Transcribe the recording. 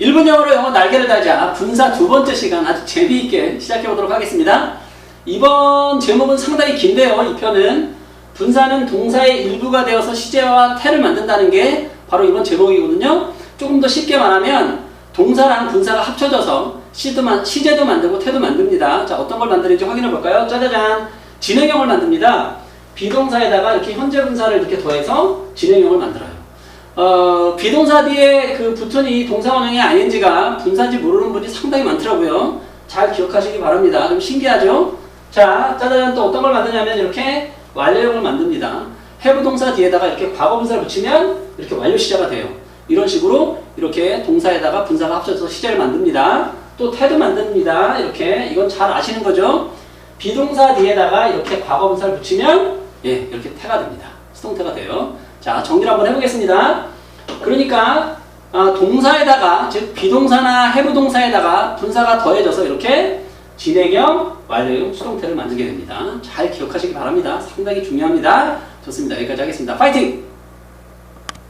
1분 영어로 영어 날개를 달자 분사 두 번째 시간 아주 재미있게 시작해 보도록 하겠습니다. 이번 제목은 상당히 긴데요. 이 편은 분사는 동사의 일부가 되어서 시제와 태를 만든다는 게 바로 이번 제목이거든요. 조금 더 쉽게 말하면 동사랑 분사가 합쳐져서 시도 만, 시제도 만들고 태도 만듭니다. 자, 어떤 걸 만드는지 확인해 볼까요? 짜자잔. 진행형을 만듭니다. 비동사에다가 이렇게 현재 분사를 이렇게 더해서 진행형을 만들어요. 어, 비동사 뒤에 그 붙은 이 동사원형의 ing가 분사인지 모르는 분이 상당히 많더라고요. 잘 기억하시기 바랍니다. 좀 신기하죠? 자, 짜자잔 또 어떤 걸 만드냐면 이렇게 완료형을 만듭니다. have 동사 뒤에다가 이렇게 과거 분사를 붙이면 이렇게 완료 시제가 돼요. 이런 식으로 이렇게 동사에다가 분사가 합쳐져서 시제를 만듭니다. 또 태도 만듭니다. 이렇게 이건 잘 아시는 거죠? 비동사 뒤에다가 이렇게 과거 분사를 붙이면 예, 이렇게 태가 됩니다. 수동태가 돼요. 자, 정리를 한번 해보겠습니다. 그러니까 아, 동사에다가 즉 비동사나 have 동사에다가 분사가 더해져서 이렇게 진행형, 완료형, 수동태를 만들게 됩니다. 잘 기억하시기 바랍니다. 상당히 중요합니다. 좋습니다. 여기까지 하겠습니다. 파이팅!